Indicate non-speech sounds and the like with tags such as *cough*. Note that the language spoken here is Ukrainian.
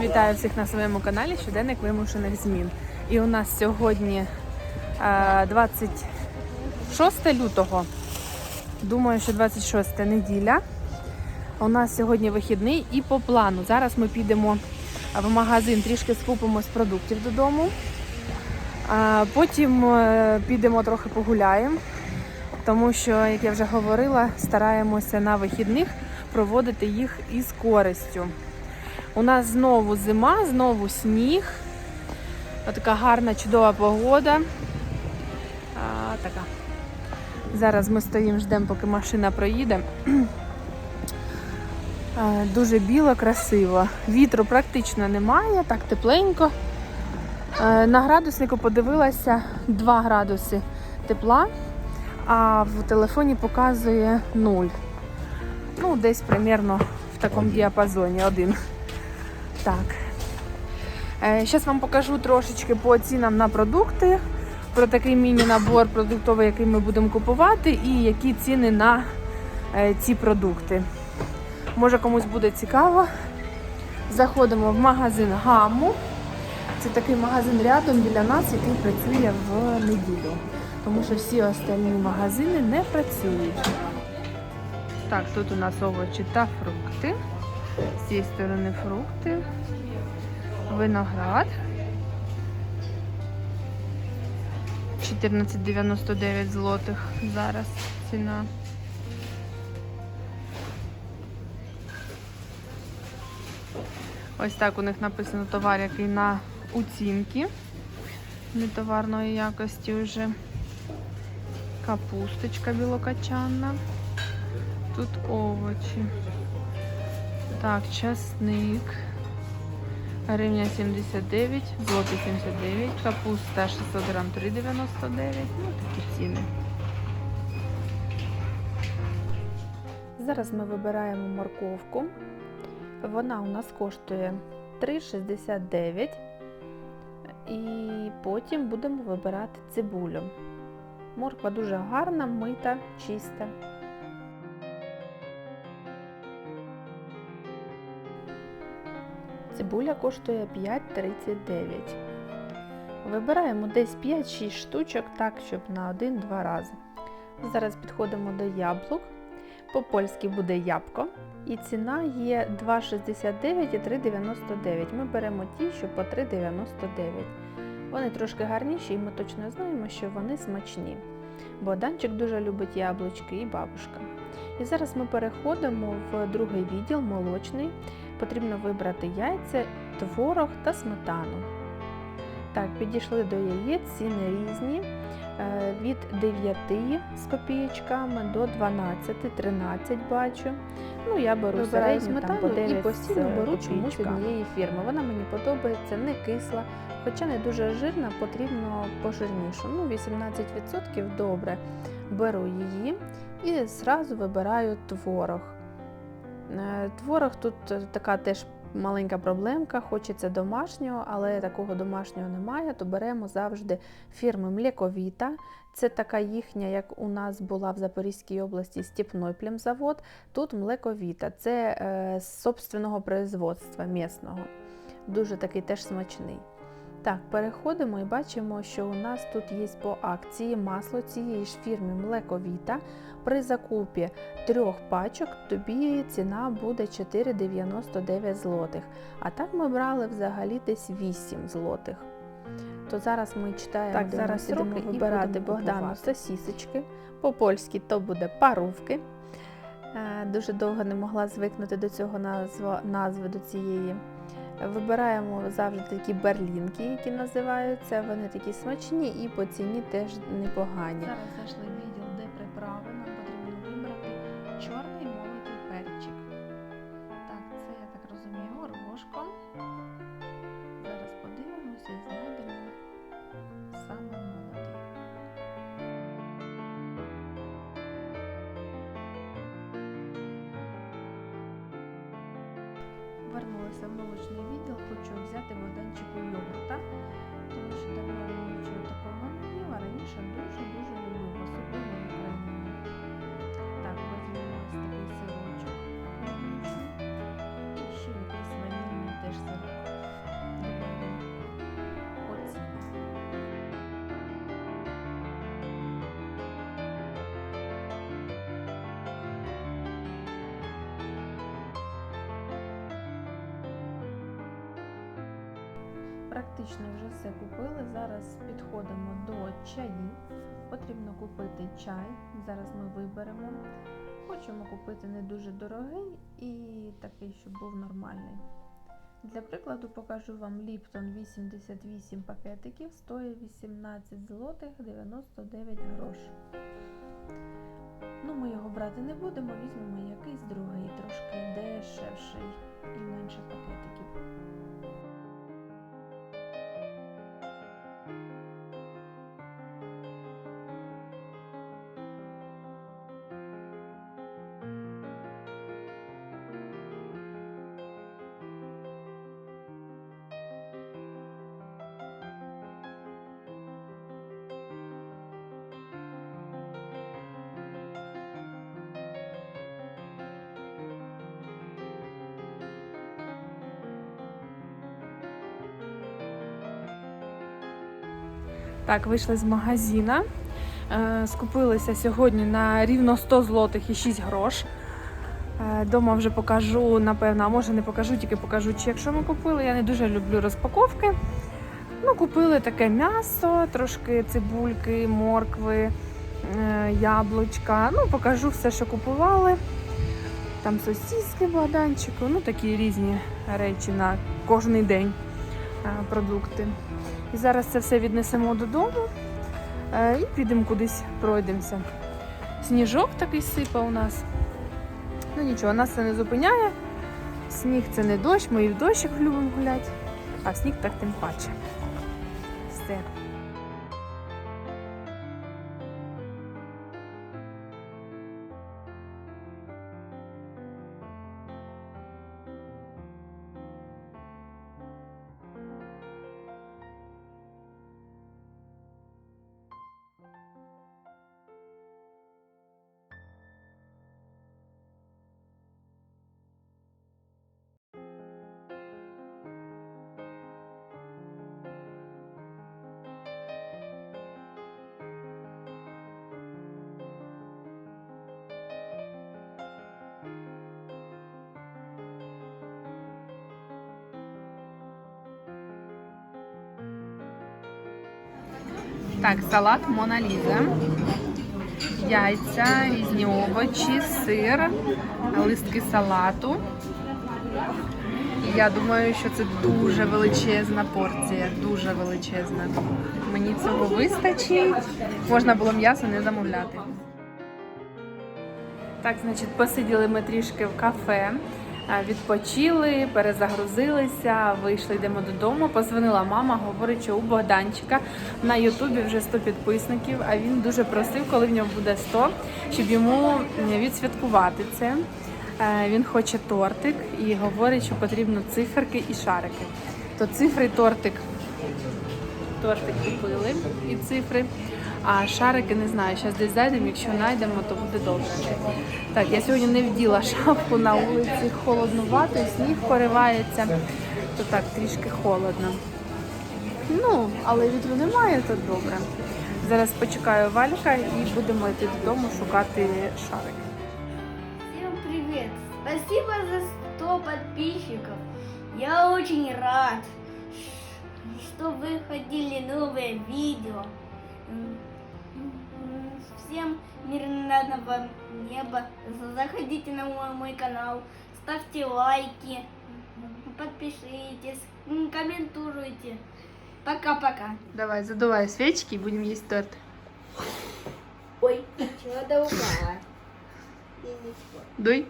Вітаю всіх на своєму каналі Щоденник вимушених змін. І у нас сьогодні е, 26 лютого. Думаю, що 26 неділя. У нас сьогодні вихідний і по плану. Зараз ми підемо в магазин, трішки скупимо з продуктів додому. Потім е, підемо трохи погуляємо, тому що, як я вже говорила, стараємося на вихідних проводити їх із користю. У нас знову зима, знову сніг. Така гарна, чудова погода. А, така. Зараз ми стоїмо, ждемо, поки машина проїде. *clears throat* А, Дуже біло, красиво. Вітру практично немає, так тепленько. Е, На градуснику подивилася 2 градуси тепла, а в телефоні показує 0. Ну, десь примерно в такому діапазоні один. Так. Зараз вам покажу трошечки по цінам на продукти, про такий міні-набор продуктовий, який ми будемо купувати, і які ціни на е, ці продукти. Може комусь буде цікаво. Заходимо в магазин Гаму. Це такий магазин рядом біля нас, який працює в неділю. Тому що всі остальні магазини не працюють. Так, тут у нас овочі та фрукти. З цієї сторони фрукти, виноград. 14,99 злотих зараз ціна. Ось так у них написано товар, який на оцінки нетоварної якості вже. Капусточка білокачанна. Тут овочі. Так, часник. Гривня 79, злотий 79, капуста 600 грам 3,99. Ну, такі ціни. Зараз ми вибираємо морковку. Вона у нас коштує 3,69. І потім будемо вибирати цибулю. Морква дуже гарна, мита, чиста. Цибуля коштує 5,39. Вибираємо десь 5-6 штучок, так, щоб на 1-2 рази. Зараз підходимо до яблук. По-польськи буде ябко. І ціна є 2,69 і 3,99. Ми беремо ті, що по 3,99. Вони трошки гарніші, і ми точно знаємо, що вони смачні. Богданчик дуже любить яблучки і бабушка. І зараз ми переходимо в другий відділ молочний. Потрібно вибрати яйця, творог та сметану. Так, підійшли до яєць, ціни різні. Е, Від 9 з копієчками до 12-13 бачу. Ну, я беру середню, там, по і постійно беру чомусь однієї фірми. Вона мені подобається, не кисла, хоча не дуже жирна, потрібно пожирнішу. Ну, 18% добре. Беру її і зразу вибираю творог. Е, Творог тут е, така теж маленька проблемка, хочеться домашнього, але такого домашнього немає, то беремо завжди фірми Млековіта. Це така їхня, як у нас була в Запорізькій області Степной плімзавод. Тут млековіта. Це е, з собственного производства місного. Дуже такий теж смачний. Так, переходимо і бачимо, що у нас тут є по акції масло цієї ж фірми Млековіта. При закупі трьох пачок тобі ціна буде 4,99 злотих. А так ми брали взагалі десь 8 злотих. То зараз ми читаємо Так, зараз ідемо вибирати Богдану сосісочки. По-польськи то буде парувки. Е, Дуже довго не могла звикнути до цього назва, назви до цієї. Вибираємо завжди такі берлінки, які називаються. Вони такі смачні і по ціні теж непогані. Зараз зайшли Вернулася в молочний відділ, хочу взяти Богданчику йогурта, тому що давно нічого такого не їла, раніше дуже-дуже практично вже все купили. Зараз підходимо до чаїв. Потрібно купити чай. Зараз ми виберемо. Хочемо купити не дуже дорогий і такий, щоб був нормальний. Для прикладу покажу вам Ліптон 88 пакетиків, стоїть 18 злотих 99 грош. Ну, ми його брати не будемо, візьмемо якийсь другий, трошки дешевший і менше пакетиків. Так, вийшли з магазина. Е, Скупилися сьогодні на рівно 100 злотих і 6 грош. Е, Дома вже покажу, напевно, а може не покажу, тільки покажу чек, що ми купили. Я не дуже люблю розпаковки. Ну, купили таке м'ясо, трошки цибульки, моркви, е, яблучка. Ну, покажу все, що купували. Там сосиски, баданчику, ну такі різні речі на кожний день продукти. І зараз це все віднесемо додому е, і підемо кудись пройдемося. Сніжок такий сипа у нас. Ну нічого, нас це не зупиняє. Сніг це не дощ, ми і в дощик любимо гуляти, а сніг так тим паче. Все. Так, салат Мона Ліза. Яйця, різні овочі, сир, листки салату. Я думаю, що це дуже величезна порція, дуже величезна. Мені цього вистачить. Можна було м'ясо не замовляти. Так, значить, посиділи ми трішки в кафе, відпочили, перезагрузилися, вийшли, йдемо додому. Позвонила мама, говорить, що у Богданчика на Ютубі вже 100 підписників, а він дуже просив, коли в нього буде 100, щоб йому відсвяткувати це. Е, Він хоче тортик і говорить, що потрібно циферки і шарики. То цифри, тортик. Тортик купили і цифри. А шарики не знаю, зараз десь зайдемо, якщо знайдемо, то буде добре. Так, я сьогодні не вділа шапку на вулиці, холоднувато, сніг поривається, то так трішки холодно. Ну, але вітру немає, то добре. Зараз почекаю Валька і будемо йти додому шукати шарики. Всем привет! Спасибо за 100 подписчиков. Я очень рад, что выходили новые видео. Всем мирного неба. Заходите на мой, мой канал, ставьте лайки, подпишитесь, комментируйте. Пока-пока. Давай, задувай свечки і будемо їсти торт. Ой, чего-то упало. Дуй.